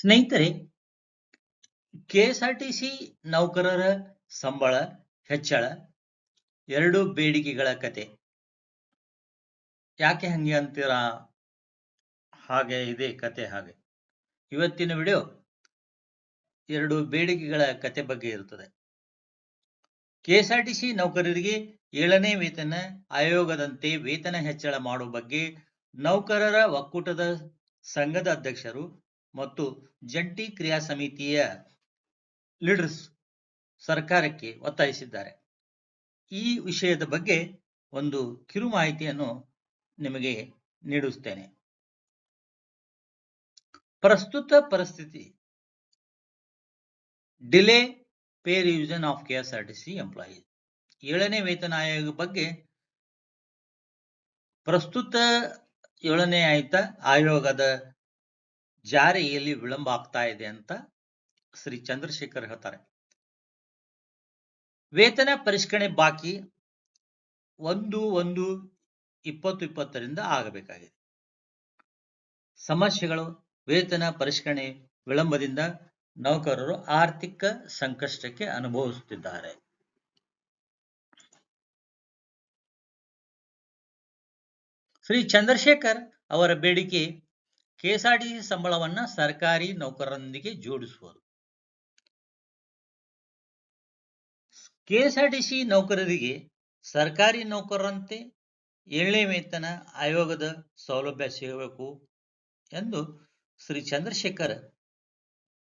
ಸ್ನೇಹಿತರೆ, ಕೆಎಸ್ಆರ್ಟಿಸಿ ನೌಕರರ ಸಂಬಳ, ಹೆಚ್ಚಳ, ಎರಡು ಬೇಡಿಕೆಗಳ ಕತೆ. ಯಾಕೆ ಹಂಗೆ ಅಂತೀರಾ? ಹಾಗೆ ಇದೆ ಕತೆ ಹಾಗೆ. ಇವತ್ತಿನ ವಿಡಿಯೋ ಎರಡು ಬೇಡಿಕೆಗಳ ಕತೆ ಬಗ್ಗೆ ಇರುತ್ತದೆ. ಕೆಎಸ್ಆರ್ಟಿಸಿ ನೌಕರರಿಗೆ ಏಳನೇ ವೇತನ ಆಯೋಗದಂತೆ ವೇತನ ಹೆಚ್ಚಳ ಮಾಡುವ ಬಗ್ಗೆ ನೌಕರರ ಒಕ್ಕೂಟದ ಸಂಘದ ಅಧ್ಯಕ್ಷರು ಮತ್ತು ಜಂಟಿ ಕ್ರಿಯಾ ಸಮಿತಿಯ ಲೀಡರ್ಸ್ ಸರ್ಕಾರಕ್ಕೆ ಒತ್ತಾಯಿಸಿದ್ದಾರೆ. ಈ ವಿಷಯದ ಬಗ್ಗೆ ಒಂದು ಕಿರು ಮಾಹಿತಿಯನ್ನು ನಿಮಗೆ ನೀಡುತ್ತೇನೆ. ಪ್ರಸ್ತುತ ಪರಿಸ್ಥಿತಿ. Delay pay revision of KSRTC employees. ಏಳನೇ ವೇತನ ಆಯೋಗ ಬಗ್ಗೆ ಪ್ರಸ್ತುತ ಏಳನೇ ಆಯ್ತ ಆಯೋಗದ ಜಾರಿಯಲ್ಲಿ ವಿಳಂಬ ಆಗ್ತಾ ಇದೆ ಅಂತ ಶ್ರೀ ಚಂದ್ರಶೇಖರ್ ಹೇಳ್ತಾರೆ. ವೇತನ ಪರಿಷ್ಕರಣೆ ಬಾಕಿ ಒಂದು ಒಂದು ಇಪ್ಪತ್ತು ಇಪ್ಪತ್ತರಿಂದ ಆಗಬೇಕಾಗಿದೆ. ಸಮಸ್ಯೆಗಳು, ವೇತನ ಪರಿಷ್ಕರಣೆ ವಿಳಂಬದಿಂದ ನೌಕರರು ಆರ್ಥಿಕ ಸಂಕಷ್ಟಕ್ಕೆ ಅನುಭವಿಸುತ್ತಿದ್ದಾರೆ. ಶ್ರೀ ಚಂದ್ರಶೇಖರ್ ಅವರ ಬೇಡಿಕೆ ಕೆಎಸ್ಆರ್ಟಿಸಿ ಸಂಬಳವನ್ನ ಸರ್ಕಾರಿ ನೌಕರರೊಂದಿಗೆ ಜೋಡಿಸುವುದು. ಕೆಎಸ್ಆರ್ಟಿಸಿ ನೌಕರರಿಗೆ ಸರ್ಕಾರಿ ನೌಕರರಂತೆ ಏಳನೇ ವೇತನ ಆಯೋಗದ ಸೌಲಭ್ಯ ಸಿಗಬೇಕು ಎಂದು ಶ್ರೀ ಚಂದ್ರಶೇಖರ್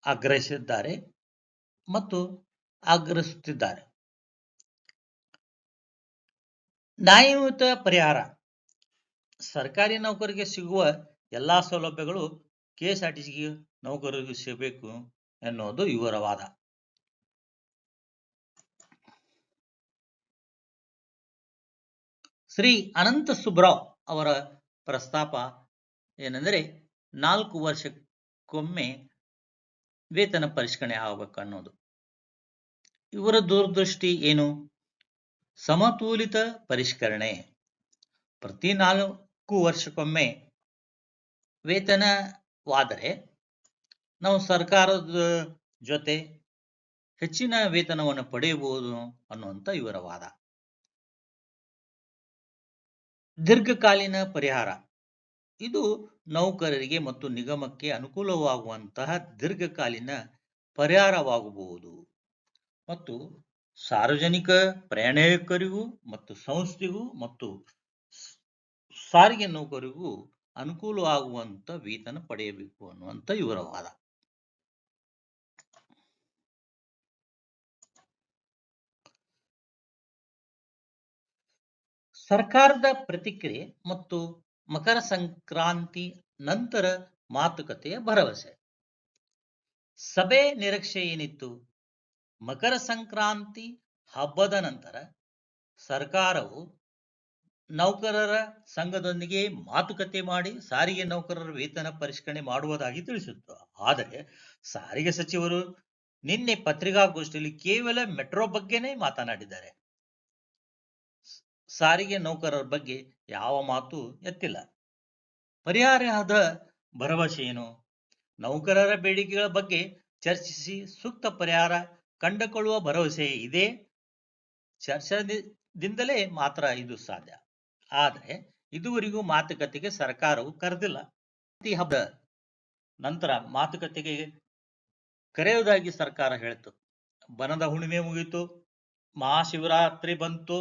ಆಗ್ರಹಿಸಿದ್ದಾರೆ ಮತ್ತು ಆಗ್ರಹಿಸುತ್ತಿದ್ದಾರೆ. ನ್ಯಾಯಯುತ ಪರಿಹಾರ. ಸರ್ಕಾರಿ ನೌಕರಿಗೆ ಸಿಗುವ ಎಲ್ಲಾ ಸೌಲಭ್ಯಗಳು ಕೆಎಸ್ಆರ್ಟಿಸಿಗೆ ನೌಕರರಿಗೆ ಸಿಗಬೇಕು ಎನ್ನುವುದು ಇವರ ವಾದ. ಶ್ರೀ ಅನಂತ ಸುಬ್ರಾವ್ ಅವರ ಪ್ರಸ್ತಾಪ ಏನೆಂದರೆ ನಾಲ್ಕು ವರ್ಷಕ್ಕೊಮ್ಮೆ ವೇತನ ಪರಿಷ್ಕರಣೆ ಆಗಬೇಕು ಅನ್ನೋದು ಇವರ ದೂರದೃಷ್ಟಿ ಏನು? ಸಮತೋಲಿತ ಪರಿಷ್ಕರಣೆ. ಪ್ರತಿ ನಾಲ್ಕು ವರ್ಷಕ್ಕೊಮ್ಮೆ ವೇತನವಾದರೆ ನಾವು ಸರ್ಕಾರದ ಜೊತೆ ಹೆಚ್ಚಿನ ವೇತನವನ್ನು ಪಡೆಯಬಹುದು ಅನ್ನುವಂಥ ಇವರ ವಾದ. ದೀರ್ಘಕಾಲೀನ ಪರಿಹಾರ. ಇದು ನೌಕರರಿಗೆ ಮತ್ತು ನಿಗಮಕ್ಕೆ ಅನುಕೂಲವಾಗುವಂತಹ ದೀರ್ಘಕಾಲೀನ ಪರಿಹಾರವಾಗಬಹುದು. ಮತ್ತು ಸಾರ್ವಜನಿಕ ಪ್ರಯಾಣಿಕರಿಗೂ ಮತ್ತು ಸಂಸ್ಥೆಗೂ ಮತ್ತು ಸಾರಿಗೆ ನೌಕರಿಗೂ ಅನುಕೂಲವಾಗುವಂತ ವೇತನ ಪಡೆಯಬೇಕು ಅನ್ನುವಂತ ಇವರ ವಾದ. ಸರ್ಕಾರದ ಪ್ರತಿಕ್ರಿಯೆ ಮತ್ತು ಮಕರ ಸಂಕ್ರಾಂತಿ ನಂತರ ಮಾತುಕತೆಯ ಭರವಸೆ. ಸಭೆ ನಿರೀಕ್ಷೆ ಏನಿತ್ತು? ಮಕರ ಸಂಕ್ರಾಂತಿ ಹಬ್ಬದ ನಂತರ ಸರ್ಕಾರವು ನೌಕರರ ಸಂಘದೊಂದಿಗೆ ಮಾತುಕತೆ ಮಾಡಿ ಸಾರಿಗೆ ನೌಕರರ ವೇತನ ಪರಿಷ್ಕರಣೆ ಮಾಡುವುದಾಗಿ ತಿಳಿಸಿತ್ತು. ಆದರೆ ಸಾರಿಗೆ ಸಚಿವರು ನಿನ್ನೆ ಪತ್ರಿಕಾಗೋಷ್ಠಿಯಲ್ಲಿ ಕೇವಲ ಮೆಟ್ರೋ ಬಗ್ಗೆನೇ ಮಾತನಾಡಿದ್ದಾರೆ. ಸಾರಿಗೆ ನೌಕರರ ಬಗ್ಗೆ ಯಾವ ಮಾತು ಎತ್ತಿಲ್ಲ. ಪರಿಹಾರದ ಭರವಸೆ ಏನು? ನೌಕರರ ಬೇಡಿಕೆಗಳ ಬಗ್ಗೆ ಚರ್ಚಿಸಿ ಸೂಕ್ತ ಪರಿಹಾರ ಕಂಡುಕೊಳ್ಳುವ ಭರವಸೆ ಇದೆ. ಚರ್ಚೆದಿಂದಲೇ ಮಾತ್ರ ಇದು ಸಾಧ್ಯ. ಆದರೆ ಇದುವರೆಗೂ ಮಾತುಕತೆಗೆ ಸರ್ಕಾರವು ಕರೆದಿಲ್ಲ. ಈ ಹಬ್ಬ ನಂತರ ಮಾತುಕತೆಗೆ ಕರೆಯುವುದಾಗಿ ಸರ್ಕಾರ ಹೇಳಿತು. ಬನದ ಹುಣ್ಣಿಮೆ ಮುಗಿತು ಮಹಾಶಿವರಾತ್ರಿ ಬಂತು.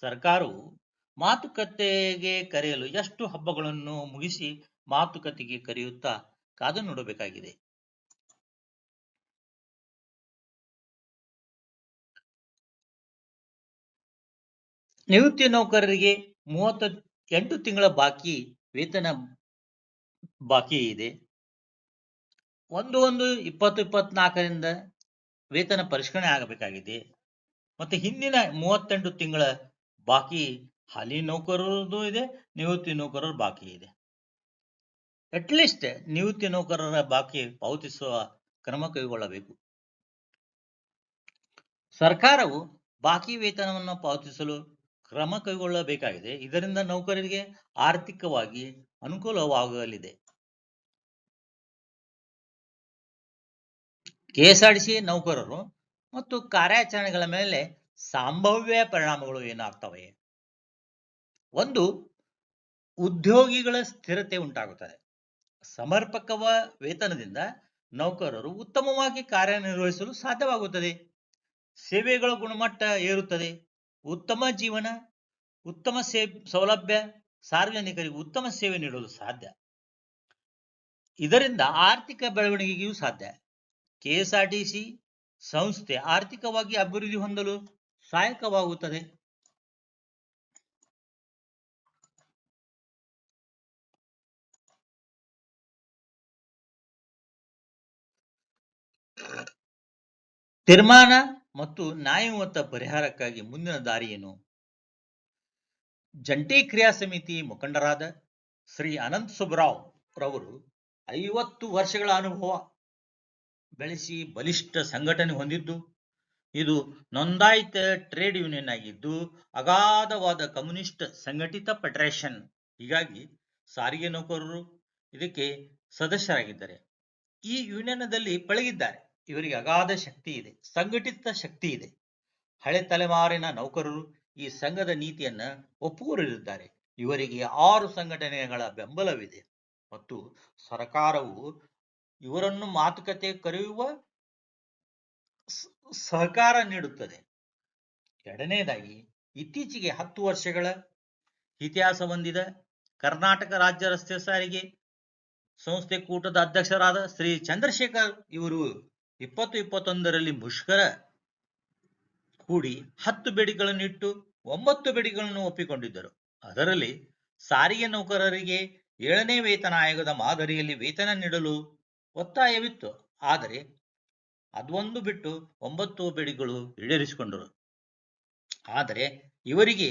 ಸರ್ಕಾರವು ಮಾತುಕತೆಗೆ ಕರೆಯಲು ಎಷ್ಟು ಹಬ್ಬಗಳನ್ನು ಮುಗಿಸಿ ಮಾತುಕತೆಗೆ ಕರೆಯುತ್ತಾ ಕಾದು ನೋಡಬೇಕಾಗಿದೆ. ನಿವೃತ್ತಿ ನೌಕರರಿಗೆ ಮೂವತ್ತ ಎಂಟು ತಿಂಗಳ ಬಾಕಿ ವೇತನ ಬಾಕಿ ಇದೆ. ಒಂದು ಒಂದು ಇಪ್ಪತ್ತು ಇಪ್ಪತ್ನಾಲ್ಕರಿಂದ ವೇತನ ಪರಿಷ್ಕರಣೆ ಆಗಬೇಕಾಗಿದೆ. ಮತ್ತೆ ಹಿಂದಿನ ಮೂವತ್ತೆಂಟು ತಿಂಗಳ ಬಾಕಿ ಹಾಲಿ ನೌಕರರದು ಇದೆ, ನಿವೃತ್ತಿ ನೌಕರರ ಬಾಕಿ ಇದೆ. ಅಟ್ಲೀಸ್ಟ್ ನಿವೃತ್ತಿ ನೌಕರರ ಬಾಕಿ ಪಾವತಿಸುವ ಕ್ರಮ ಕೈಗೊಳ್ಳಬೇಕು. ಸರ್ಕಾರವು ಬಾಕಿ ವೇತನವನ್ನು ಪಾವತಿಸಲು ಕ್ರಮ ಕೈಗೊಳ್ಳಬೇಕಾಗಿದೆ. ಇದರಿಂದ ನೌಕರರಿಗೆ ಆರ್ಥಿಕವಾಗಿ ಅನುಕೂಲವಾಗಲಿದೆ. ಕೆಎಸ್ಆರ್ಟಿಸಿ ನೌಕರರು ಮತ್ತು ಕಾರ್ಯಾಚರಣೆಗಳ ಮೇಲೆ ಸಂಭಾವ್ಯ ಪರಿಣಾಮಗಳು ಏನಾಗ್ತವೆ? ಒಂದು, ಉದ್ಯೋಗಿಗಳ ಸ್ಥಿರತೆ ಉಂಟಾಗುತ್ತದೆ. ಸಮರ್ಪಕವ ವೇತನದಿಂದ ನೌಕರರು ಉತ್ತಮವಾಗಿ ಕಾರ್ಯನಿರ್ವಹಿಸಲು ಸಾಧ್ಯವಾಗುತ್ತದೆ. ಸೇವೆಗಳ ಗುಣಮಟ್ಟ ಏರುತ್ತದೆ. ಉತ್ತಮ ಜೀವನ, ಉತ್ತಮ ಸೇ, ಸೌಲಭ್ಯ, ಸಾರ್ವಜನಿಕರಿಗೆ ಉತ್ತಮ ಸೇವೆ ನೀಡಲು ಸಾಧ್ಯ. ಇದರಿಂದ ಆರ್ಥಿಕ ಬೆಳವಣಿಗೆಗೂ ಸಾಧ್ಯ. ಕೆಎಸ್ಆರ್ಟಿಸಿ ಸಂಸ್ಥೆ ಆರ್ಥಿಕವಾಗಿ ಅಭಿವೃದ್ಧಿ ಹೊಂದಲು ಸಹಾಯಕವಾಗುತ್ತದೆ. ತೀರ್ಮಾನ ಮತ್ತು ನ್ಯಾಯಯುತ ಪರಿಹಾರಕ್ಕಾಗಿ ಮುಂದಿನ ದಾರಿ ಏನು? ಜಂಟಿ ಕ್ರಿಯಾ ಸಮಿತಿ ಮುಖಂಡರಾದ ಶ್ರೀ ಅನಂತ್ ಸುಬ್ರಾವ್ ರವರು ಐವತ್ತು ವರ್ಷಗಳ ಅನುಭವ ಬೆಳೆಸಿ ಬಲಿಷ್ಠ ಸಂಘಟನೆ ಹೊಂದಿದ್ದು, ಇದು ನೋಂದಾಯಿತ ಟ್ರೇಡ್ ಯೂನಿಯನ್ ಆಗಿದ್ದು, ಅಗಾಧವಾದ ಕಮ್ಯುನಿಸ್ಟ್ ಸಂಘಟಿತ ಫೆಡರೇಷನ್. ಹೀಗಾಗಿ ಸಾರಿಗೆ ನೌಕರರು ಇದಕ್ಕೆ ಸದಸ್ಯರಾಗಿದ್ದಾರೆ. ಈ ಯೂನಿಯನ್ದಲ್ಲಿ ಪಳಗಿದ್ದಾರೆ. ಇವರಿಗೆ ಅಗಾಧ ಶಕ್ತಿ ಇದೆ, ಸಂಘಟಿತ ಶಕ್ತಿ ಇದೆ. ಹಳೆ ತಲೆಮಾರಿನ ನೌಕರರು ಈ ಸಂಘದ ನೀತಿಯನ್ನ ಒಪ್ಪುವರಿದ್ದಾರೆ ಇವರಿಗೆ ಆರು ಸಂಘಟನೆಗಳ ಬೆಂಬಲವಿದೆ ಮತ್ತು ಸರ್ಕಾರವು ಇವರನ್ನು ಮಾತುಕತೆ ಕರೆಯುವ ಸಹಕಾರ ನೀಡುತ್ತದೆ. ಎರಡನೇದಾಗಿ, ಇತ್ತೀಚೆಗೆ ಹತ್ತು ವರ್ಷಗಳ ಇತಿಹಾಸ ಹೊಂದಿದ ಕರ್ನಾಟಕ ರಾಜ್ಯ ರಸ್ತೆ ಸಾರಿಗೆ ಸಂಸ್ಥೆ ಕೂಟದ ಅಧ್ಯಕ್ಷರಾದ ಶ್ರೀ ಚಂದ್ರಶೇಖರ್ ಇವರು ಇಪ್ಪತ್ತು ಇಪ್ಪತ್ತೊಂದರಲ್ಲಿ ಮುಷ್ಕರ ಕೂಡಿ ಹತ್ತು ಬೇಡಿಕೆಗಳನ್ನಿಟ್ಟು ಒಂಬತ್ತು ಬೇಡಿಕೆಗಳನ್ನು ಒಪ್ಪಿಕೊಂಡಿದ್ದರು. ಅದರಲ್ಲಿ ಸಾರಿಗೆ ನೌಕರರಿಗೆ ಏಳನೇ ವೇತನ ಆಯೋಗದ ಮಾದರಿಯಲ್ಲಿ ವೇತನ ನೀಡಲು ಒತ್ತಾಯವಿತ್ತು. ಆದರೆ ಅದೊಂದು ಬಿಟ್ಟು ಒಂಬತ್ತು ಬೇಡಿಕೆಗಳು ಈಡೇರಿಸಿಕೊಂಡರು. ಆದರೆ ಇವರಿಗೆ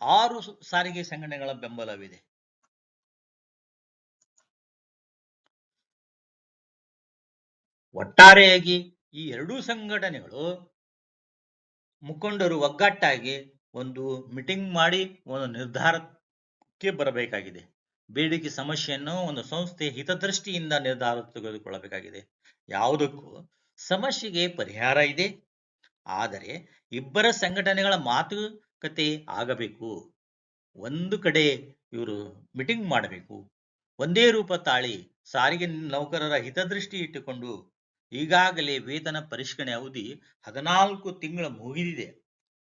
ಆರು ಸಾರಿಗೆ ಸಂಘಟನೆಗಳ ಬೆಂಬಲವಿದೆ. ಒಟ್ಟಾರೆಯಾಗಿ ಈ ಎರಡೂ ಸಂಘಟನೆಗಳು ಮುಖಂಡರು ಒಗ್ಗಟ್ಟಾಗಿ ಒಂದು ಮೀಟಿಂಗ್ ಮಾಡಿ ಒಂದು ನಿರ್ಧಾರಕ್ಕೆ ಬರಬೇಕಾಗಿದೆ. ಬೇಡಿಕೆ ಸಮಸ್ಯೆಯನ್ನು ಒಂದು ಸಂಸ್ಥೆ ಹಿತದೃಷ್ಟಿಯಿಂದ ನಿರ್ಧಾರ ತೆಗೆದುಕೊಳ್ಳಬೇಕಾಗಿದೆ. ಯಾವುದಕ್ಕೂ ಸಮಸ್ಯೆಗೆ ಪರಿಹಾರ ಇದೆ. ಆದರೆ ಇಬ್ಬರ ಸಂಘಟನೆಗಳ ಮಾತುಕತೆ ಆಗಬೇಕು. ಒಂದು ಕಡೆ ಇವರು ಮೀಟಿಂಗ್ ಮಾಡಬೇಕು. ಒಂದೇ ರೂಪ ತಾಳಿ ಸಾರಿಗೆ ನೌಕರರ ಹಿತದೃಷ್ಟಿ ಇಟ್ಟುಕೊಂಡು ಈಗಾಗಲೇ ವೇತನ ಪರಿಷ್ಕರಣೆ ಅವಧಿ ಹದಿನಾಲ್ಕು ತಿಂಗಳ ಮುಗಿದಿದೆ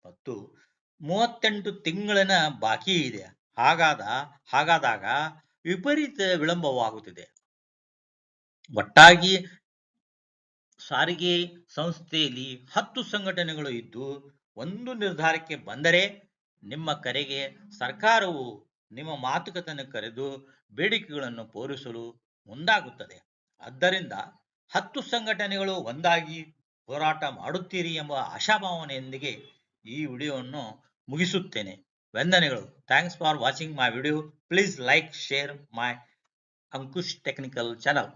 ಮತ್ತು ಮೂವತ್ತೆಂಟು ತಿಂಗಳನ ಬಾಕಿ ಇದೆ. ಹಾಗಾದ, ಹಾಗಾದಾಗ ವಿಪರೀತ ವಿಳಂಬವಾಗುತ್ತಿದೆ. ಒಟ್ಟಾಗಿ ಸಾರಿಗೆ ಸಂಸ್ಥೆಯಲ್ಲಿ ಹತ್ತು ಸಂಘಟನೆಗಳು ಇದ್ದು, ಒಂದು ನಿರ್ಧಾರಕ್ಕೆ ಬಂದರೆ ನಿಮ್ಮ ಕರೆಗೆ ಸರ್ಕಾರವು ನಿಮ್ಮ ಮಾತುಕತೆಯನ್ನು ಕರೆದು ಬೇಡಿಕೆಗಳನ್ನು ಪೂರೈಸಲು ಮುಂದಾಗುತ್ತದೆ. ಆದ್ದರಿಂದ ಹತ್ತು ಸಂಘಟನೆಗಳು ಒಂದಾಗಿ ಹೋರಾಟ ಮಾಡುತ್ತೀರಿ ಎಂಬ ಆಶಾಭಾವನೆಯೊಂದಿಗೆ ಈ ವಿಡಿಯೋವನ್ನು ಮುಗಿಸುತ್ತೇನೆ. ವಂದನೆಗಳು. Thanks for watching my video please like share my Ankush technical channel